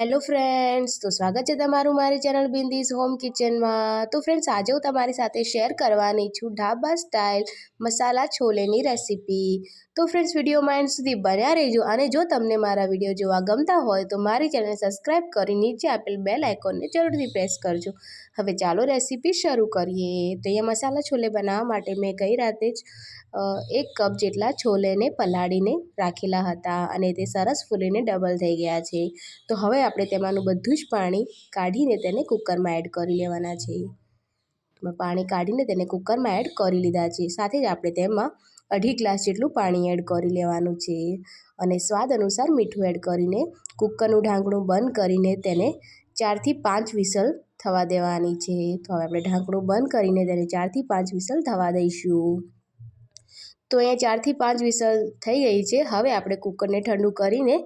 Hello friends તો સ્વાગત છે તમારું મારી ચેનલ બિંદીઝ હોમ કિચનમાં. તો ફ્રેન્ડ્સ આજે હું તમારી સાથે શેર કરવાની છું ઢાબા સ્ટાઇલ મસાલા છોલેની રેસીપી તો ફ્રેન્ડ્સ વિડીયોમાં એન્ડ સુધી બન્યા રહેજો. અને જો તમને મારા વીડિયો જોવા ગમતા હોય, તો મારી ચેનલ સબસ્ક્રાઈબ કરી નીચે આપેલ બેલ આઇકોનને જરૂરથી પ્રેસ કરજો. હવે ચાલો રેસીપી શરૂ કરીએ. તો અહીંયા મસાલા છોલે બનાવવા માટે મેં ગઈ રાતે જ એક કપ જેટલા છોલેને પલાળીને રાખેલા હતા અને તે સરસ ફૂલીને ડબલ થઈ ગયા છે. તો હવે આપણે તેમાંનું બધું જ પાણી કાઢીને તેને કુકરમાં એડ કરી લેવાના છે. પાણી કાઢીને તેને કુકરમાં એડ કરી લીધા છે. સાથે જ આપણે તેમાં અઢી ગ્લાસ જેટલું પાણી એડ કરી લેવાનું છે અને સ્વાદ અનુસાર મીઠું એડ કરીને કુકરનું ઢાંકણું બંધ કરીને તેને ચારથી પાંચ વિસલ થવા દેવાની છે. તો હવે આપણે ઢાંકણું બંધ કરીને તેને ચારથી પાંચ વિસલ થવા દઈશું. તો અહીંયા ચારથી પાંચ વિસલ થઈ ગઈ છે. હવે આપણે કુકરને ઠંડુ કરીને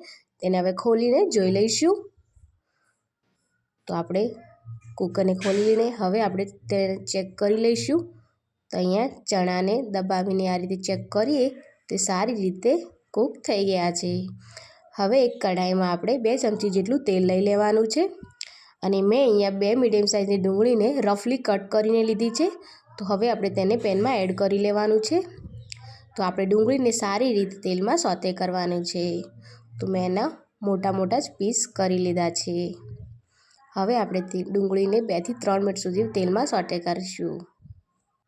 તેને હવે ખોલીને જોઈ લઈશું. તો આપણે કુકરને ખોલીને હવે આપણે તે ચેક કરી લઈશું. તો અહીંયા ચણાને દબાવીને આ રીતે ચેક કરીએ, તે સારી રીતે કૂક થઈ ગયા છે. હવે એક કઢાઈમાં આપણે બે ચમચી જેટલું તેલ લઈ લેવાનું છે અને મેં અહીંયા બે મીડિયમ સાઇઝની ડુંગળીને રફલી કટ કરીને લીધી છે. તો હવે આપણે તેને પેનમાં એડ કરી લેવાનું છે. તો આપણે ડુંગળીને સારી રીતે તેલમાં સોતે કરવાનું છે. તો મેં એના મોટા મોટા જ પીસ કરી લીધા છે. હવે આપણે ડુંગળીને બેથી ત્રણ મિનિટ સુધી તેલમાં સોટે કરીશું.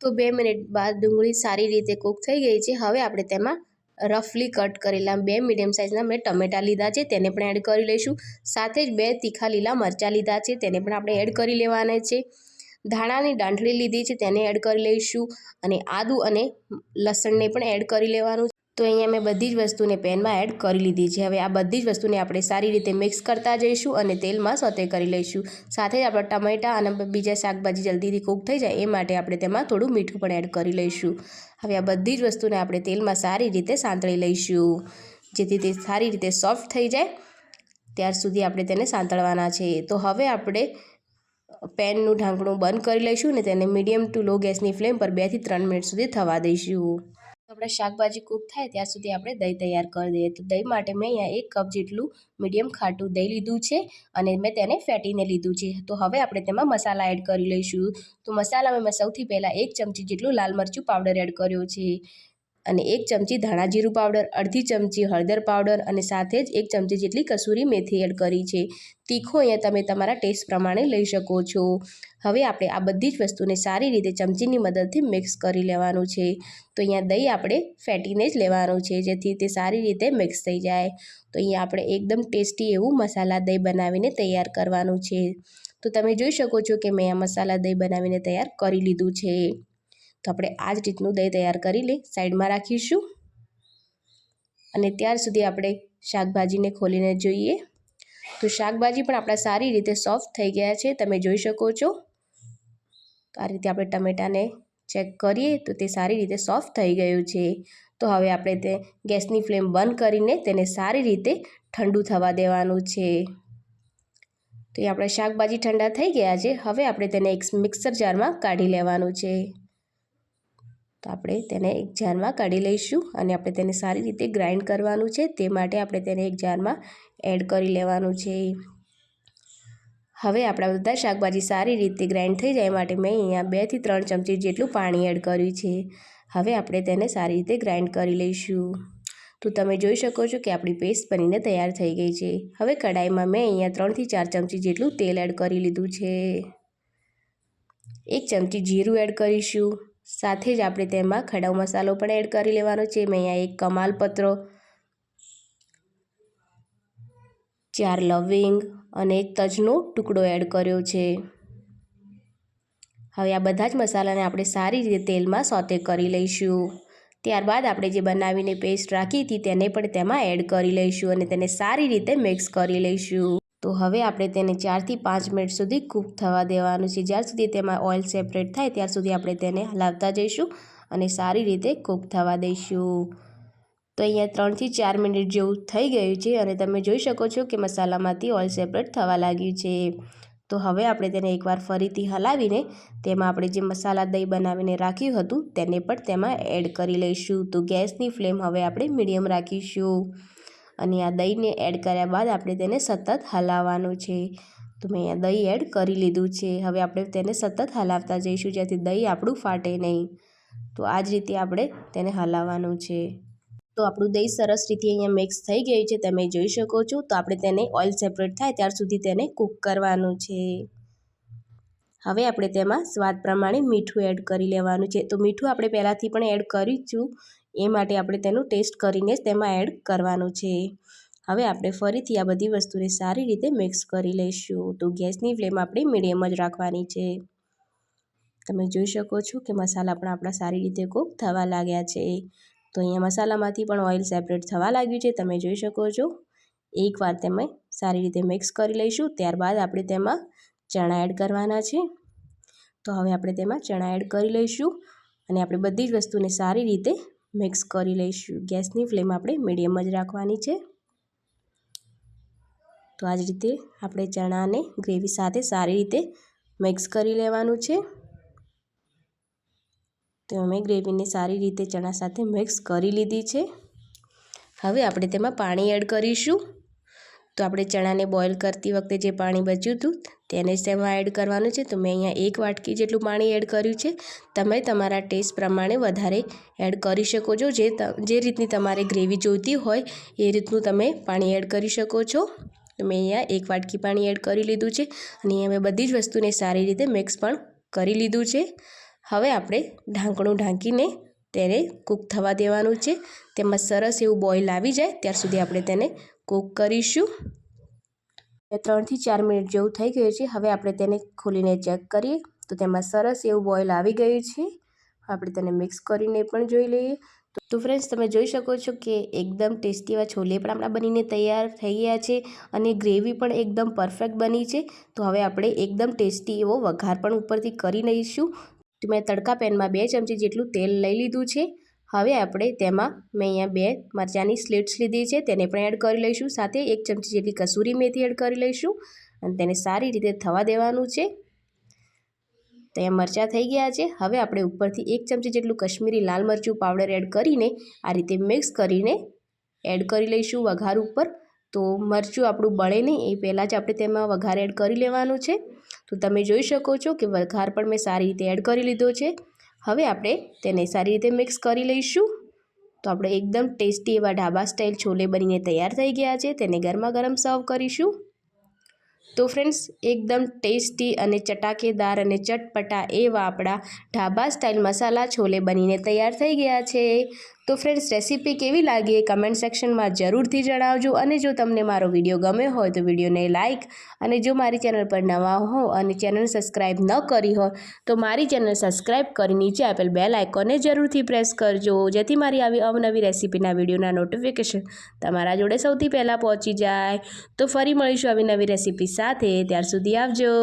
તો બે મિનિટ બાદ ડુંગળી સારી રીતે કૂક થઈ ગઈ છે. હવે આપણે તેમાં રફલી કટ કરેલા બે મીડિયમ સાઇઝના મેં ટમેટાં લીધા છે, તેને પણ એડ કરી લઈશું. સાથે જ બે તીખા લીલા મરચાં લીધા છે, તેને પણ આપણે એડ કરી લેવાના છે. ધાણાની દાંઠળી લીધી છે, તેને એડ કરી લઈશું. અને આદું અને લસણને પણ એડ કરી લેવાનું તો અહીંયા મેં બધી જ વસ્તુને પેનમાં એડ કરી લીધી છે. હવે આ બધી જ વસ્તુને આપણે સારી રીતે મિક્સ કરતા જઈશું અને તેલમાં સોતે કરી લઈશું. સાથે જ આપણા ટમેટાં અને બીજા શાકભાજી જલ્દીથી કૂક થઈ જાય એ માટે આપણે તેમાં થોડું મીઠું પણ એડ કરી લઈશું. હવે આ બધી જ વસ્તુને આપણે તેલમાં સારી રીતે સાંતળી લઈશું. જેથી તે સારી રીતે સોફ્ટ થઈ જાય. ત્યાર સુધી આપણે તેને સાંતળવાના છે. તો હવે આપણે પેનનું ઢાંકણું બંધ કરી લઈશું અને તેને મીડિયમ ટુ લો ગેસની ફ્લેમ પર બેથી ત્રણ મિનિટ સુધી થવા દઈશું. આપણે શાકભાજી કૂક થાય ત્યાં સુધી આપણે દહીં તૈયાર કરી દઈએ. તો દહીં માટે મેં અહીંયા એક કપ જેટલું મીડિયમ ખાટું દહીં લીધું છે અને મેં તેને ફેટીને લીધું છે. તો હવે આપણે તેમાં મસાલા એડ કરી લઈશું. તો મસાલામાં મેં સૌથી પહેલાં એક ચમચી જેટલું લાલ મરચું પાવડર એડ કર્યો છે. અને એક ચમચી ધાણા જીરું પાવડર, અડધી ચમચી હળદર પાવડર અને સાથે જ એક ચમચી જેટલી કસૂરી મેથી એડ કરી છે. તીખો અહીંયા તમે તમારા ટેસ્ટ પ્રમાણે લઈ શકો છો. હવે આપણે આ બધી જ વસ્તુને સારી રીતે ચમચીની મદદથી મિક્સ કરી લેવાનું છે. તો અહીંયા દહીં આપણે ફેટીને જ લેવાનું છે જેથી તે સારી રીતે મિક્સ થઈ જાય. તો અહીંયા આપણે એકદમ ટેસ્ટી એવું મસાલા દહીં બનાવીને તૈયાર કરવાનું છે. તો તમે જોઈ શકો છો કે મેં આ મસાલા દહીં બનાવીને તૈયાર કરી લીધું છે. તો આપણે આ જ રીતનું દહીં તૈયાર કરી લઈ સાઈડમાં રાખીશું. અને ત્યાર સુધી આપણે શાકભાજીને ખોલીને જોઈએ. તો શાકભાજી પણ આપણા સારી રીતે સોફ્ટ થઈ ગયા છે, તમે જોઈ શકો છો. આ રીતે આપણે ટમેટાને ચેક કરીએ તો તે સારી રીતે સોફ્ટ થઈ ગયું છે. તો હવે આપણે તે ગેસની ફ્લેમ બંધ કરીને તેને સારી રીતે ઠંડુ થવા દેવાનું છે. તો એ આપણે શાકભાજી ઠંડા થઈ ગયા છે, હવે આપણે તેને એક મિક્સર જારમાં કાઢી લેવાનું છે. તો આપણે તેને એક જારમાં કાઢી લઈશું અને આપણે તેને સારી રીતે ગ્રાઇન્ડ કરવાનું છે. તે માટે આપણે તેને એક જારમાં એડ કરી લેવાનું છે. હવે આપણા બધા શાકભાજી સારી રીતે ગ્રાઇન્ડ થઈ જાય માટે મેં અહીંયા બેથી ત્રણ ચમચી જેટલું પાણી એડ કર્યું છે. હવે આપણે તેને સારી રીતે ગ્રાઇન્ડ કરી લઈશું. તો તમે જોઈ શકો છો કે આપણી પેસ્ટ બનીને તૈયાર થઈ ગઈ છે. હવે કઢાઈમાં મેં અહીંયા ત્રણથી ચાર ચમચી જેટલું તેલ એડ કરી લીધું છે. એક ચમચી જીરું એડ કરીશું. સાથે જ આપણે તેમાં ખડાઉ મસાલો પણ એડ કરી લેવાનો છે. મેં અહીંયા એક કમાલપત્રો, ચાર લવિંગ અને એક તજનો ટુકડો એડ કર્યો છે. હવે આ બધા જ મસાલાને આપણે સારી રીતે તેલમાં સોતે કરી લઈશું. ત્યારબાદ આપણે જે બનાવીને પેસ્ટ રાખી હતી તેને પણ તેમાં એડ કરી લઈશું અને તેને સારી રીતે મિક્સ કરી લઈશું. તો હવે આપણે તેને ચારથી પાંચ મિનિટ સુધી કૂક થવા દેવાનું છે. જ્યાં સુધી તેમાં ઓઇલ સેપરેટ થાય ત્યાં સુધી આપણે તેને હલાવતા જઈશું અને સારી રીતે કૂક થવા દઈશું. તો અહીંયા ત્રણથી ચાર મિનિટ જેવું થઈ ગયું છે અને તમે જોઈ શકો છો કે મસાલામાંથી ઓઇલ સેપરેટ થવા લાગ્યું છે. તો હવે આપણે તેને એકવાર ફરીથી હલાવીને તેમાં આપણે જે મસાલા દહીં બનાવીને રાખ્યું હતું તેને પણ તેમાં એડ કરી લઈશું. તો ગેસની ફ્લેમ હવે આપણે મીડિયમ રાખીશું. અને આ દહીંને એડ કર્યા બાદ આપણે તેને સતત હલાવવાનું છે. તો મેં અહીંયા દહીં એડ કરી લીધું છે. હવે આપણે તેને સતત હલાવતા જઈશું જેથી દહીં આપણું ફાટે નહીં. તો આ જ રીતે આપણે તેને હલાવવાનું છે. તો આપણું દહીં સરસ રીતે અહીંયા મિક્સ થઈ ગયું છે. તમે જોઈ શકો છો. તો આપણે તેને ઓઇલ સેપરેટ થાય ત્યાર સુધી તેને કૂક કરવાનું છે. હવે આપણે તેમાં સ્વાદ પ્રમાણે મીઠું એડ કરી લેવાનું છે. તો મીઠું આપણે પહેલાંથી પણ એડ કરીશું એ માટે આપણે તેનું ટેસ્ટ કરીને જ તેમાં એડ કરવાનું છે. હવે આપણે ફરીથી આ બધી વસ્તુને સારી રીતે મિક્સ કરી લઈશું. તો ગેસની ફ્લેમ આપણે મીડિયમ જ રાખવાની છે. તમે જોઈ શકો છો કે મસાલા પણ આપણા સારી રીતે કૂક થવા લાગ્યા છે. તો અહીંયા મસાલામાંથી પણ ઓઇલ સેપરેટ થવા લાગ્યું છે. તમે જોઈ શકો છો. એકવાર તમે સારી રીતે મિક્સ કરી લઈશું. ત્યારબાદ આપણે તેમાં ચણા એડ કરવાના છે. તો હવે આપણે તેમાં ચણા એડ કરી લઈશું. અને આપણે બધી જ વસ્તુને સારી રીતે મિક્સ કરી લઈશું. ગેસની ફ્લેમ આપણે મીડિયમ જ રાખવાની છે. તો આ જ રીતે આપણે ચણાને ગ્રેવી સાથે સારી રીતે મિક્સ કરી લેવાનું છે. તો અમે ગ્રેવીને સારી રીતે ચણા સાથે મિક્સ કરી લીધી છે. હવે આપણે તેમાં પાણી એડ કરીશું. તો આપણે ચણાને બોઇલ કરતી વખતે જે પાણી બચ્યું હતું તેને જ તેમાં એડ કરવાનું છે. તો મેં અહીંયા એક વાટકી જેટલું પાણી એડ કર્યું છે. તમે તમારા ટેસ્ટ પ્રમાણે વધારે એડ કરી શકો છો. જે જે રીતની તમારે ગ્રેવી જોઈતી હોય એ રીતનું તમે પાણી એડ કરી શકો છો. તો મેં અહીંયા એક વાટકી પાણી એડ કરી લીધું છે. અને અહીંયા મેં બધી જ વસ્તુને સારી રીતે મિક્સ પણ કરી લીધું છે. હવે આપણે ઢાંકણું ઢાંકીને તેને કૂક થવા દેવાનું છે. તેમાં સરસ એવું બોઇલ આવી જાય. ત્યાર સુધી આપણે તેને કૂક કરીશું. ત્રણથી ચાર મિનિટ જેવું થઈ ગયું છે. હવે આપણે તેને ખોલીને ચેક કરીએ. તો તેમાં સરસ એવું બોઇલ આવી ગયું છે. આપણે તેને મિક્સ કરીને પણ જોઈ લઈએ. તો ફ્રેન્ડ્સ, તમે જોઈ શકો છો કે એકદમ ટેસ્ટી એવા છોલે પણ આપણા બનીને તૈયાર થઈ ગયા છે અને ગ્રેવી પણ એકદમ પરફેક્ટ બની છે. તો હવે આપણે એકદમ ટેસ્ટી એવો વઘાર પણ ઉપરથી કરી લઈશું. તો મેં તડકા પેનમાં બે ચમચી જેટલું તેલ લઈ લીધું છે. હવે આપણે તેમાં મેં અહીંયા બે મરચાંની સ્લીટ્સ લીધી છે, તેને પણ એડ કરી લઈશું. સાથે એક ચમચી જેટલી કસૂરી મેથી એડ કરી લઈશું અને તેને સારી રીતે થવા દેવાનું છે. તો અહીંયા મરચાં થઈ ગયા છે. હવે આપણે ઉપરથી એક ચમચી જેટલું કશ્મીરી લાલ મરચું પાવડર એડ કરીને આ રીતે મિક્સ કરીને એડ કરી લઈશું વઘાર ઉપર. તો મરચું આપણું બળે નહીં, એ પહેલાં જ આપણે તેમાં વઘાર એડ કરી લેવાનું છે. તો તમે જોઈ શકો છો કે વઘાર પણ મેં સારી રીતે એડ કરી લીધો છે. હવે આપણે તેને સારી રીતે મિક્સ કરી લઈશું. તો આપણે એકદમ ટેસ્ટી એવા ઢાબા સ્ટાઇલ છોલે બનીને તૈયાર થઈ ગયા છે. તેને ગરમા ગરમ સર્વ કરીશું. તો ફ્રેન્ડ્સ એકદમ ટેસ્ટી અને ચટાકેદાર અને ચટપટા એવા આપણા ઢાબા સ્ટાઇલ મસાલા છોલે બનીને તૈયાર થઈ ગયા છે. તો ફ્રેન્ડ્સ રેસીપી કેવી લાગી એ કમેન્ટ સેક્શનમાં જરૂરથી જણાવજો અને જો તમને મારો વીડિયો ગમ્યો હોય તો વિડીયોને લાઇક અને જો મારી ચેનલ પર નવા હો અને ચેનલ સબસ્ક્રાઈબ ન કરી હોય તો મારી ચેનલ સબસ્ક્રાઈબ કરી નીચે આપેલ બેલ લાઇકોને જરૂરથી પ્રેસ કરજો. જેથી મારી આવી અવનવી રેસીપીના વિડીયોના નોટિફિકેશન તમારા જોડે સૌથી પહેલાં પહોંચી જાય. તો ફરી મળીશું આવી નવી રેસીપી સાથે. ત્યાર સુધી આવજો.